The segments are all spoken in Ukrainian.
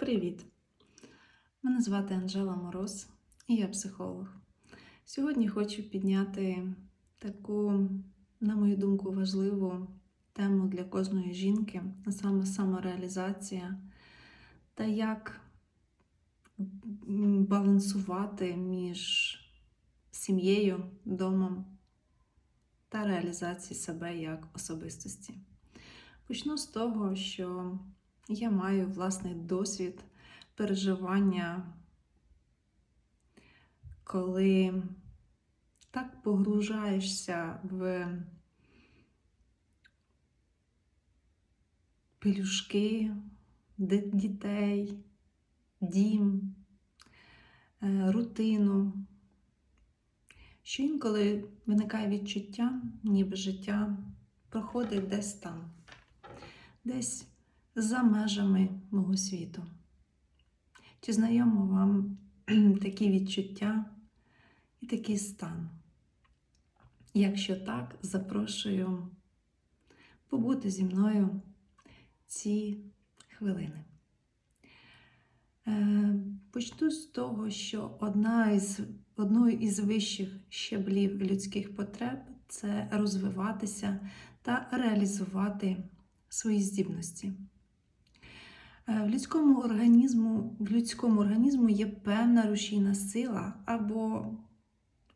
Привіт! Мене звати Анжела Мороз і я психолог. Сьогодні хочу підняти таку, на мою думку, важливу тему для кожної жінки, а саме самореалізація та як балансувати між сім'єю, домом та реалізацією себе як особистості. Почну з того, що я маю власний досвід переживання, коли так погружаєшся в пелюшки дітей, дім, е, рутину, що інколи виникає відчуття, ніби життя проходить десь там, десь за межами мого світу. Чи знайомо вам такі відчуття і такий стан? Якщо так, запрошую побути зі мною ці хвилини. Е, Почну з того, що одна із, одною із вищих щаблів людських потреб це розвиватися та реалізувати свої здібності. Е, В людському організму, в людському організму є певна рушійна сила або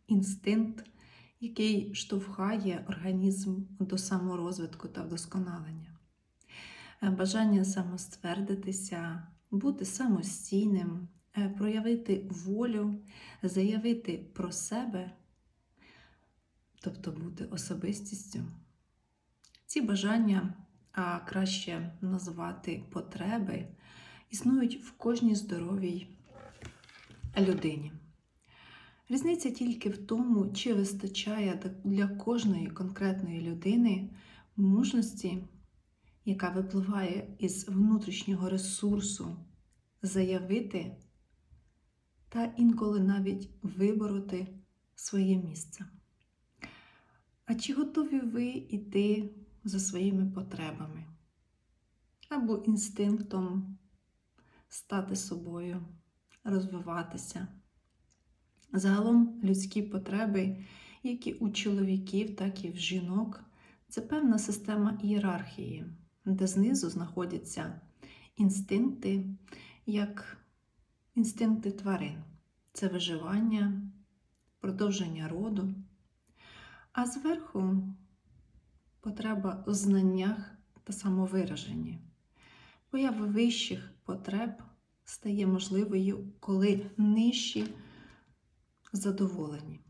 інстинкт, який штовхає організм до саморозвитку та вдосконалення. Е, Бажання самоствердитися, бути самостійним, е, проявити волю, заявити про себе, тобто бути особистістю. Ці бажання а краще назвати потреби, існують в кожній здоровій людині. Різниця тільки в тому, чи вистачає для кожної конкретної людини мужності, яка випливає із внутрішнього ресурсу, заявити та інколи навіть вибороти своє місце. А чи готові ви йти за своїми потребами або інстинктом стати собою, розвиватися. Загалом людські потреби, як і у чоловіків, так і в жінок, це певна система ієрархії, де знизу знаходяться інстинкти, як інстинкти тварин. Це виживання, продовження роду. А зверху потреба у знаннях та самовираженні. Поява вищих потреб стає можливою, коли нижчі задоволені.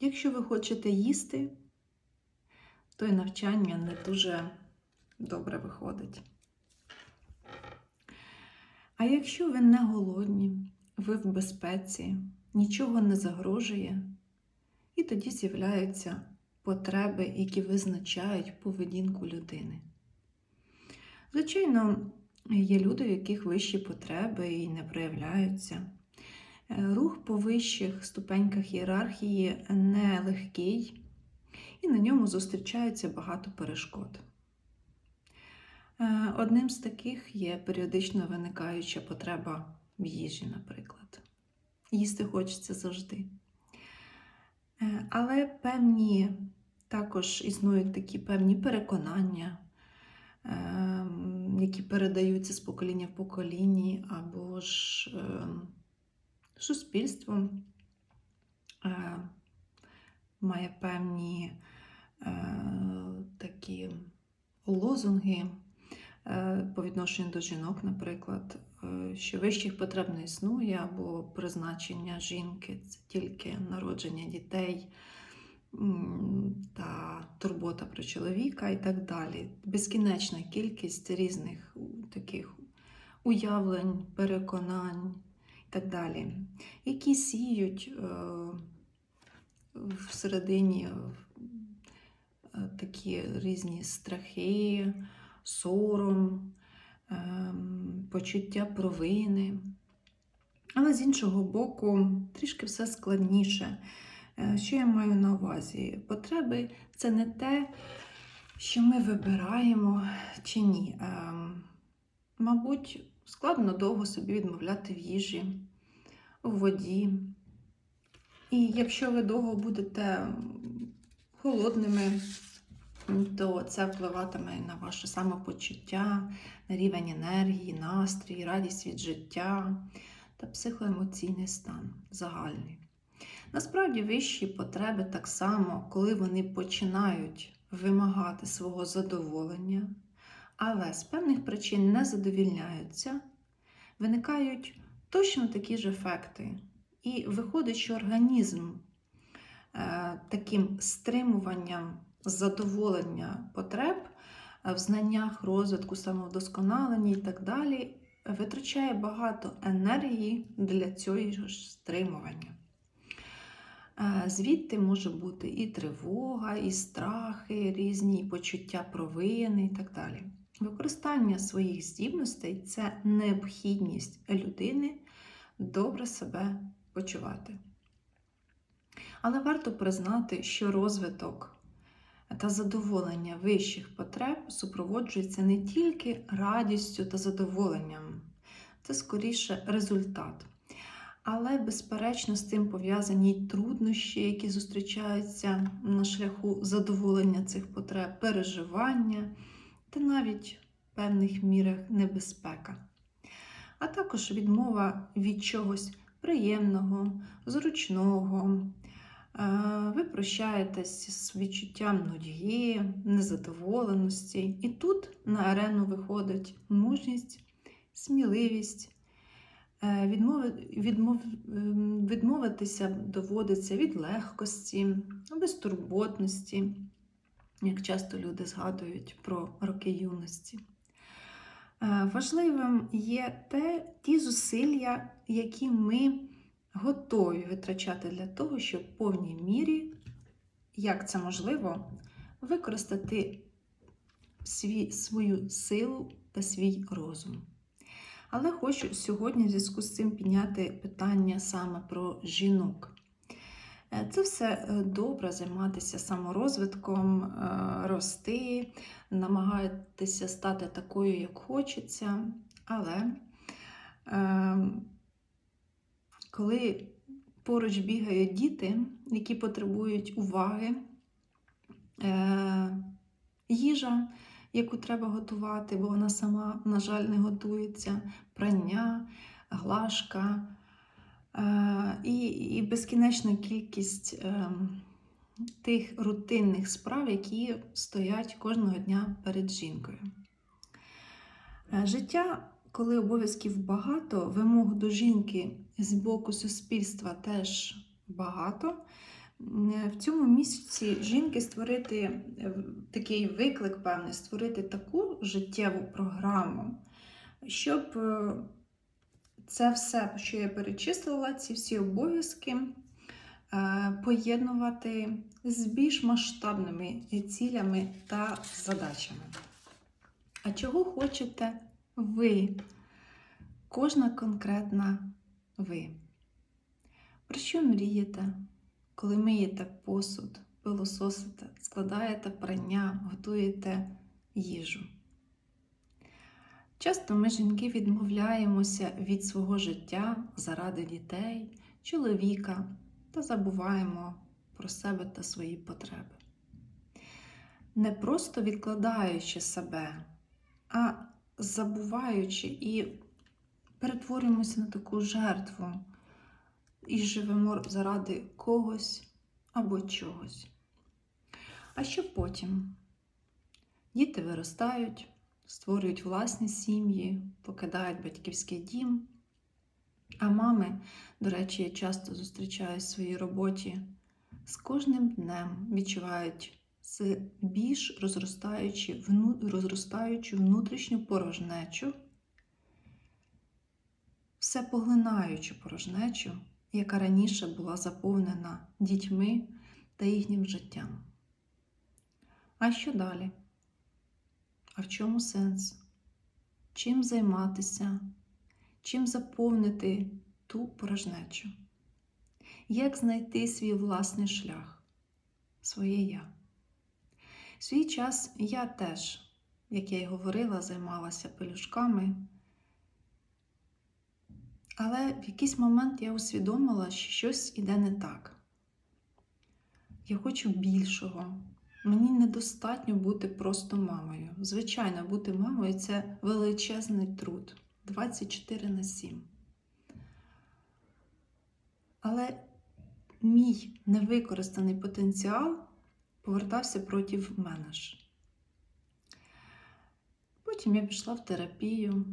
Якщо ви хочете їсти, то і навчання не дуже добре виходить. А якщо ви не голодні, ви в безпеці, нічого не загрожує, і тоді з'являються потреби, які визначають поведінку людини. Звичайно, є люди, в яких вищі потреби і не проявляються. Е, Рух по вищих ступеньках ієрархії не легкий, і на ньому зустрічається багато перешкод. Е, Одним з таких є періодично виникаюча потреба в їжі, наприклад. Їсти хочеться завжди. Е, Але певні також існують такі певні переконання, ем, які передаються з покоління в покоління, або ж ем, суспільство е, має певні е, такі лозунги по відношенню до жінок, наприклад, що вищих потреб не існує, або призначення жінки це тільки народження дітей та турбота про чоловіка і так далі. Безкінечна кількість різних таких уявлень, переконань і так далі, які сіють е, всередині е, такі різні страхи, сором, почуття провини. Але з іншого боку, трішки все складніше. Е, Що я маю на увазі? Потреби це не те, що ми вибираємо чи ні. Ем, Мабуть, складно довго собі відмовляти в їжі, у воді. І якщо ви довго будете голодними, то це впливатиме на ваше самопочуття, на рівень енергії, настрій, радість від життя та психоемоційний стан загальний. Насправді вищі потреби так само, коли вони починають вимагати свого задоволення, але з певних причин не задовільняються, виникають точно такі ж ефекти. І виходить, що організм е, таким стримуванням задоволення потреб е, в знаннях, розвитку, самовдосконаленні і так далі, витрачає багато енергії для цього ж стримування. Е, Звідти може бути і тривога, і страхи, різні почуття провини і так далі. Використання своїх здібностей це необхідність людини добре себе почувати. Але варто признати, що розвиток та задоволення вищих потреб супроводжується не тільки радістю та задоволенням, це скоріше результат. Але, безперечно, з цим пов'язані й труднощі, які зустрічаються на шляху задоволення цих потреб, переживання та навіть в певних мірах небезпека. А також відмова від чогось приємного, зручного. Е, Ви прощаєтесь з відчуттям нудьги, незадоволеності. І тут на арену виходить мужність, сміливість. Е, відмов, ем, відмовитися доводиться від легкості, безтурботності, як часто люди згадують про роки юності. Е, Важливим є те, ті зусилля, які ми готові витрачати для того, щоб в повній мірі, як це можливо, використати свій, свою силу та свій розум. Але хочу сьогодні в зв'язку з цим підняти питання саме про жінок. Е, Це все е, добре займатися саморозвитком, е, рости, намагатися стати такою, як хочеться. Але е, коли поруч бігають діти, які потребують уваги, е, їжа, яку треба готувати, бо вона сама, на жаль, не готується, прання, глажка е, і, і безкінечна кількість е, тих рутинних справ, які стоять кожного дня перед жінкою. Життя, коли обов'язків багато, вимог до жінки з боку суспільства теж багато. В цьому місяці жінки створити е, такий виклик, певний, створити таку життєву програму, щоб е, це все, що я перечислила, ці всі обов'язки е, поєднувати з більш масштабними цілями та задачами. А чого хочете ви? Кожна конкретна ви. Про що мрієте, коли миєте посуд, пилососите, складаєте прання, готуєте їжу? Часто ми, жінки, відмовляємося від свого життя заради дітей, чоловіка та забуваємо про себе та свої потреби. Не просто відкладаючи себе, а забуваючи і перетворюємося на таку жертву і живемо заради когось або чогось. А що потім? Діти виростають, створюють власні сім'ї, покидають батьківський дім. А мами, до речі, я часто зустрічаю в своїй роботі, з кожним днем відчувають більш розростаючу внутрішню порожнечу, все поглинаючу порожнечу, яка раніше була заповнена дітьми та їхнім життям. А що далі? А в чому сенс? Чим займатися? Чим заповнити ту порожнечу? Як знайти свій власний шлях, своє я? Свій час я теж, як я й говорила, займалася пелюшками, Але в якийсь момент я усвідомила, що щось іде не так. Я хочу більшого. Мені недостатньо бути просто мамою. Звичайно, бути мамою це величезний труд 24 на 7. Але мій невикористаний потенціал повертався проти мене ж. Потім я пішла в терапію,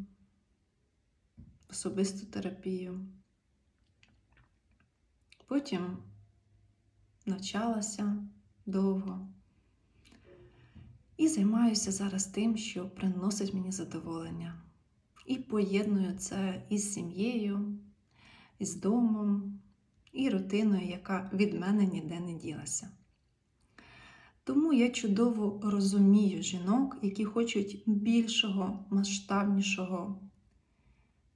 особисту терапію. Потім навчалася довго. І займаюся зараз тим, що приносить мені задоволення. І поєдную це із сім'єю, із домом, і рутиною, яка від мене ніде не ділася. Тому я чудово розумію жінок, які хочуть більшого, масштабнішого,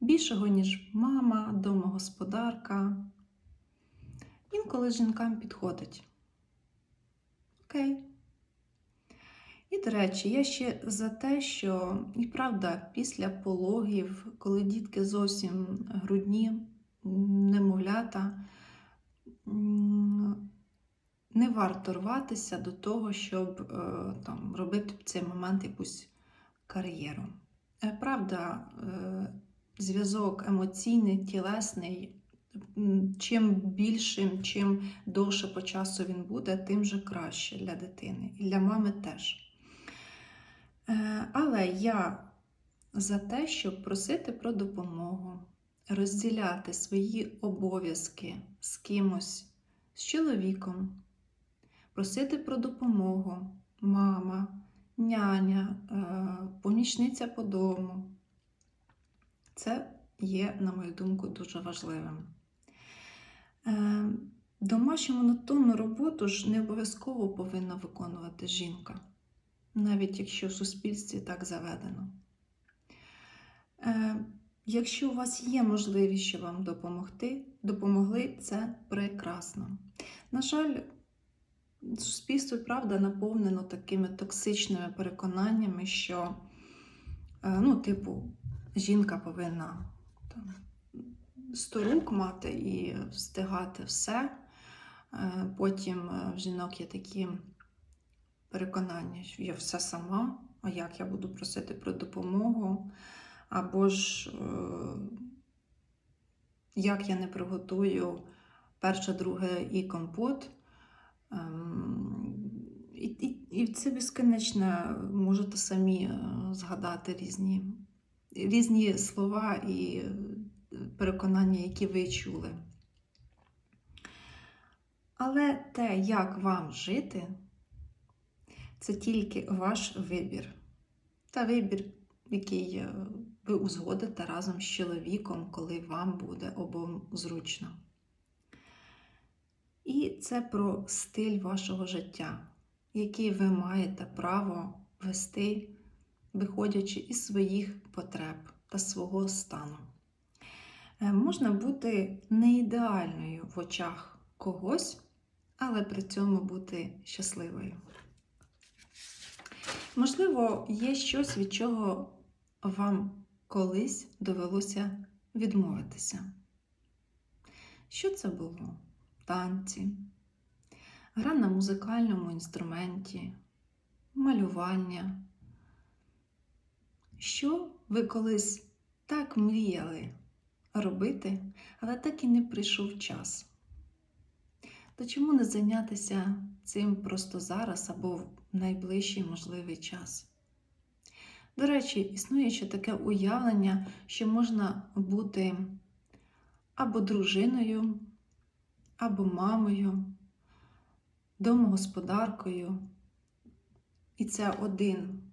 більшого, ніж мама, домогосподарка. Інколи жінкам підходить. Окей. І, до речі, я ще за те, що і правда, після пологів, коли дітки зовсім грудні, немовлята, не варто рватися до того, щоб е, там, робити в цей момент якусь кар'єру. Е, Правда, е, зв'язок емоційний, тілесний, чим більшим, чим довше по часу він буде, тим же краще для дитини і для мами теж. Е, Але я за те, щоб просити про допомогу, розділяти свої обов'язки з кимось, з чоловіком, просити про допомогу мама, няня, е, помічниця по дому. Це є, на мою думку, дуже важливим. Е, Домашню монотонну роботу ж не обов'язково повинна виконувати жінка, навіть якщо в суспільстві так заведено. Е, Якщо у вас є можливість, що вам допомогти, допомогли, це прекрасно. На жаль, суспільство правда наповнено такими токсичними переконаннями, що, е, ну, типу, жінка повинна там, 100 рук мати і встигати все. Е, Потім е, в жінок є такі переконання, що я все сама, а як я буду просити про допомогу, або ж е, як я не приготую перше, друге і компот. Ем, І, і, і це безконечно можете самі згадати різні, різні слова і е, переконання, які ви чули. Але те, як вам жити, це тільки ваш вибір. Та вибір, який е, ви узгодите разом з чоловіком, коли вам буде обом зручно. І це про стиль вашого життя, який ви маєте право вести, виходячи із своїх потреб та свого стану. Е, Можна бути не ідеальною в очах когось, але при цьому бути щасливою. Можливо, є щось, від чого вам колись довелося відмовитися. Що це було? Танці, гра на музикальному інструменті, малювання. Що ви колись так мріяли робити, але так і не прийшов час? То чому не зайнятися цим просто зараз або в найближчий можливий час? До речі, існує ще таке уявлення, що можна бути або дружиною, або мамою, домогосподаркою. І це один,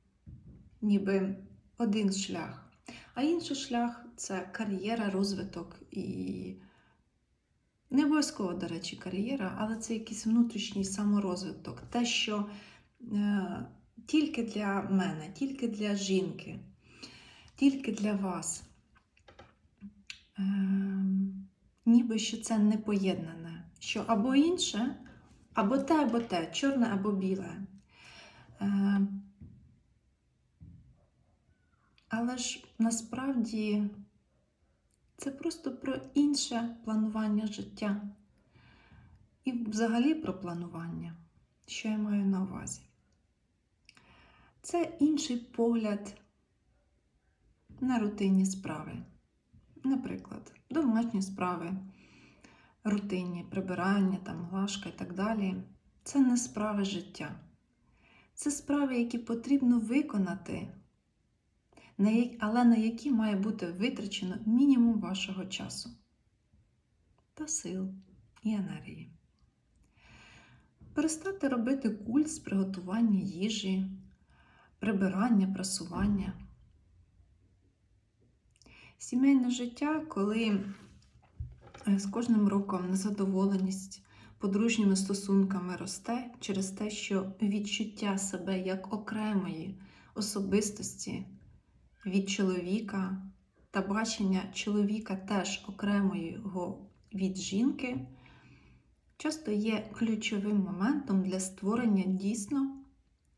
ніби один шлях. А інший шлях це кар'єра, розвиток і не обов'язково, до речі, кар'єра, але це якийсь внутрішній саморозвиток. Те, що е, тільки для мене, тільки для жінки, тільки для вас. Е, ніби що це не поєднане, що або інше, або те, або те, чорне або біле. Е, але ж насправді це просто про інше планування життя. І взагалі про планування, що я маю на увазі. Це інший погляд на рутинні справи. Наприклад, домашні справи, рутинні прибирання, там, глажка і так далі. Це не справи життя. Це справи, які потрібно виконати, але на які має бути витрачено мінімум вашого часу та сил і енергії. Перестати робити культ з приготування їжі, прибирання, прасування. Сімейне життя, коли е, з кожним роком незадоволеність подружніми стосунками росте через те, що відчуття себе як окремої особистості від чоловіка та бачення чоловіка теж окремого від жінки часто є ключовим моментом для створення дійсно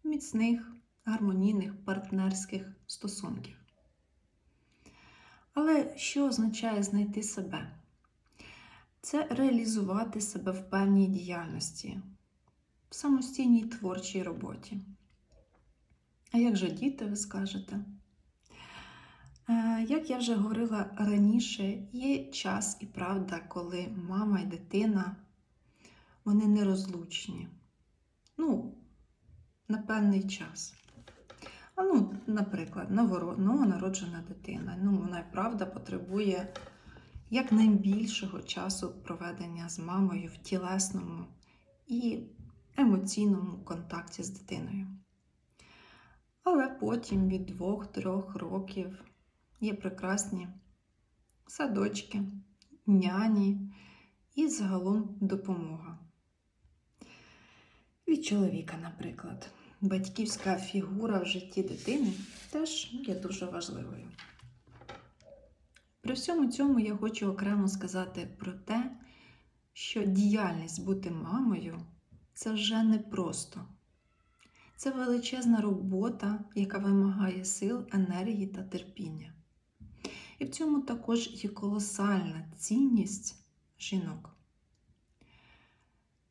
міцних, гармонійних партнерських стосунків. Але що означає знайти себе? Це реалізувати себе в певній діяльності, в самостійній творчій роботі. А як же діти, ви скажете? Як я вже говорила раніше, є час і правда, коли мама і дитина вони нерозлучні. Ну, на певний час. А ну, наприклад, новонароджена дитина. Ну, вона і правда потребує якнайбільшого часу проведення з мамою в тілесному і емоційному контакті з дитиною. Але потім від двох-трьох років є прекрасні садочки, няні і загалом допомога. Від чоловіка, наприклад, батьківська фігура в житті дитини теж є дуже важливою. При всьому цьому я хочу окремо сказати про те, що діяльність бути мамою це вже не просто. Це величезна робота, яка вимагає сил, енергії та терпіння. І в цьому також є колосальна цінність жінок.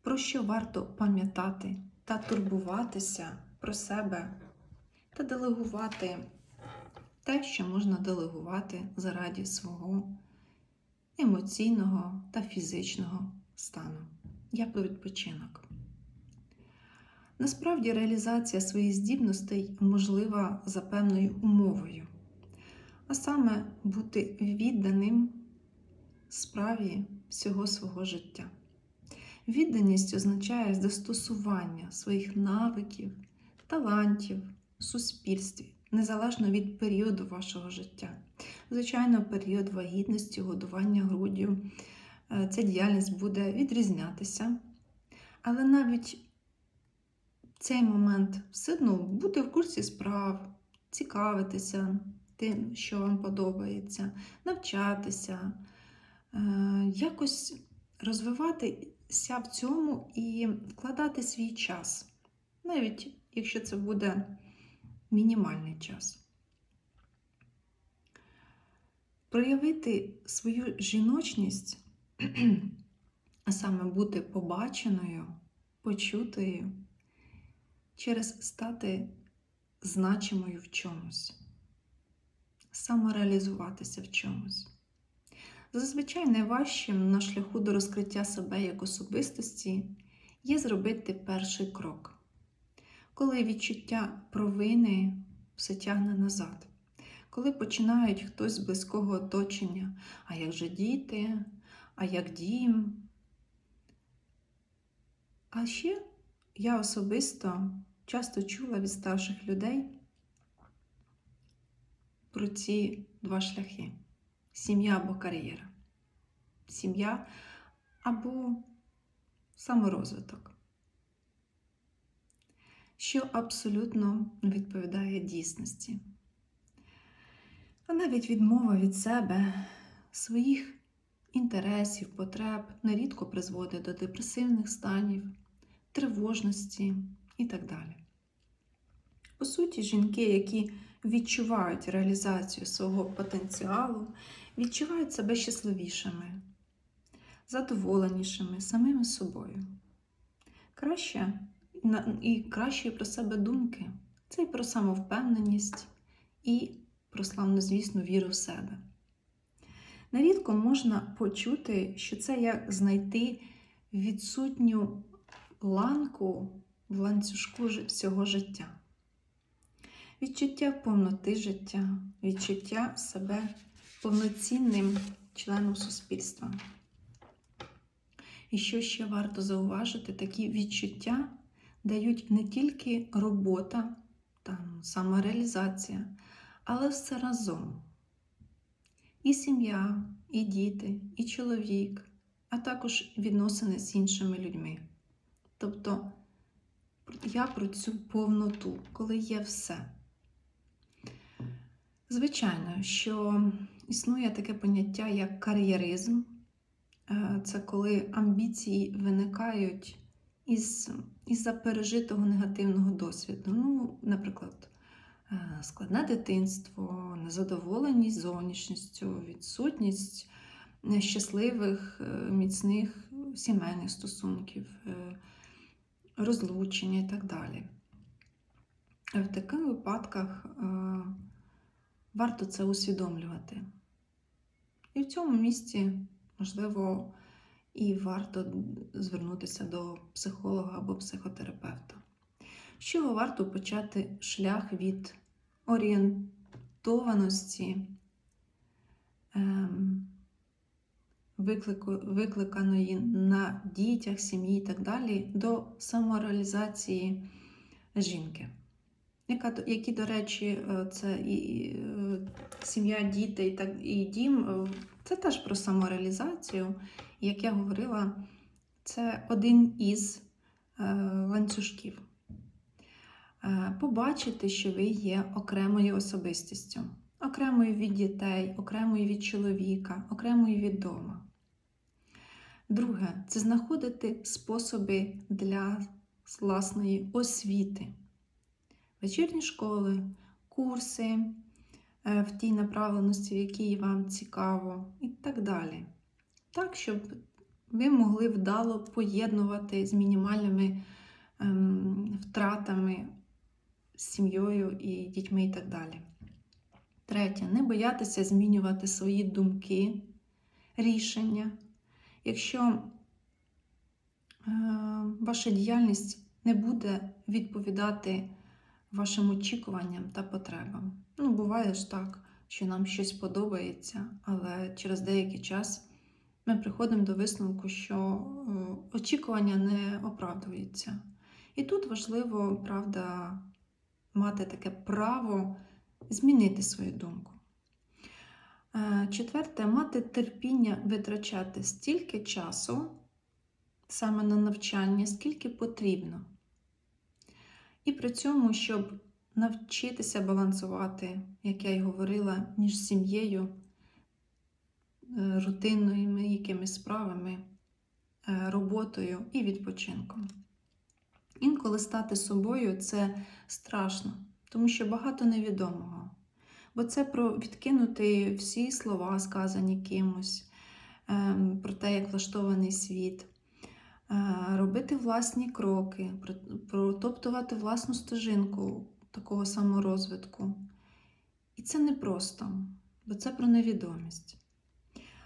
Про що варто пам'ятати та турбуватися про себе та делегувати те, що можна делегувати заради свого емоційного та фізичного стану. Я про відпочинок. Насправді реалізація своїх здібностей можлива за певною умовою, а саме бути відданим справі всього свого життя. Відданість означає застосування своїх навиків, талантів в суспільстві, незалежно від періоду вашого життя. Звичайно, період вагітності, годування груддю, е, ця діяльність буде відрізнятися, але навіть цей момент все одно бути в курсі справ, цікавитися тим, що вам подобається, навчатися, е, якось розвиватися в цьому і вкладати свій час, навіть якщо це буде мінімальний час. Проявити свою жіночність, а саме бути побаченою, почутою, через стати значимою в чомусь, самореалізуватися в чомусь. Зазвичай найважчим на шляху до розкриття себе як особистості є зробити перший крок, коли відчуття провини все тягне назад, коли починають хтось з близького оточення, а як же діти, а як дім. А ще я особисто часто чула від старших людей про ці два шляхи сім'я або кар'єра. Сім'я або саморозвиток, що абсолютно не відповідає дійсності. А навіть відмова від себе, своїх інтересів, потреб нерідко призводить до депресивних станів, тривожності і так далі. По суті, жінки, які відчувають реалізацію свого потенціалу, відчувають себе щасливішими, задоволенішими самими собою. Краще і кращої про себе думки. Це і про самовпевненість, і про славнозвісну віру в себе. Нерідко можна почути, що це як знайти відсутню ланку в ланцюжку всього життя. Відчуття повноти життя, відчуття себе повноцінним членом суспільства. І що ще варто зауважити, такі відчуття дають не тільки робота, там, самореалізація, але все разом. І сім'я, і діти, і чоловік, а також відносини з іншими людьми. Тобто я про цю повноту, коли є все. Звичайно, що існує таке поняття як кар'єризм. Е, Це коли амбіції виникають із, із-за пережитого негативного досвіду. Ну, наприклад, е, складне дитинство, незадоволеність зовнішністю, відсутність е, щасливих, е, міцних сімейних стосунків, розлучення і так далі. В таких випадках варто це усвідомлювати. І в цьому місці, можливо, і варто звернутися до психолога або психотерапевта. З чого варто почати шлях від орієнтованості, ем, виклику, викликаної на дітях, сім'ї і так далі, до самореалізації жінки. Які, до речі, е, це і, е, сім'я, діти і, так, і дім, е, це теж про самореалізацію. Як я говорила, це один із ланцюжків. Побачити, що ви є окремою особистістю, окремою від дітей, окремою від чоловіка, окремою від дома. Друге це знаходити способи для власної освіти вечірні школи, курси е, в тій направленості, в якій вам цікаво, і так далі. Так, щоб ви могли вдало поєднувати з мінімальними ем, втратами з сім'єю і дітьми і так далі. Третє, не боятися змінювати свої думки, рішення. Якщо е, ваша діяльність не буде відповідати вашим очікуванням та потребам. Ну, буває ж так, що нам щось подобається, але через деякий час ми приходимо до висновку, що е, очікування не оправдуються. І тут важливо, правда, мати таке право змінити свою думку. Е, Четверте, мати терпіння витрачати стільки часу саме на навчання, скільки потрібно. І при цьому, щоб навчитися балансувати, як я й говорила, між сім'єю, е, рутинними якимись справами, е, роботою і відпочинком. Інколи стати собою це страшно, тому що багато невідомого. Бо це про відкинути всі слова, сказані кимось, ем, про те, як влаштований світ, робити власні кроки, протоптувати власну стежинку такого саморозвитку. І це непросто, бо це про невідомість.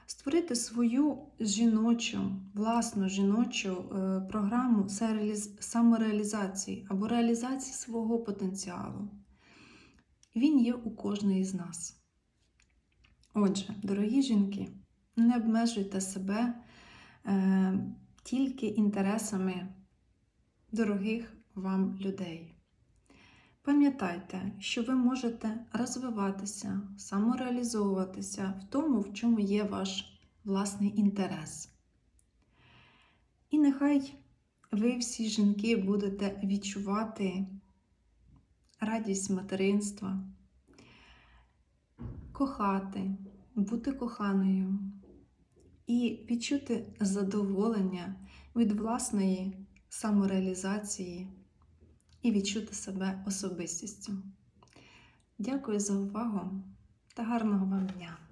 Створити свою жіночу, власну жіночу е, програму самореалізації або реалізації свого потенціалу. Він є у кожної з нас. Отже, дорогі жінки, не обмежуйте себе е, тільки інтересами дорогих вам людей. Пам'ятайте, що ви можете розвиватися, самореалізовуватися в тому, в чому є ваш власний інтерес. І нехай ви всі жінки будете відчувати радість материнства, кохати, бути коханою і відчути задоволення від власної самореалізації і відчути себе особистістю. Дякую за увагу та гарного вам дня!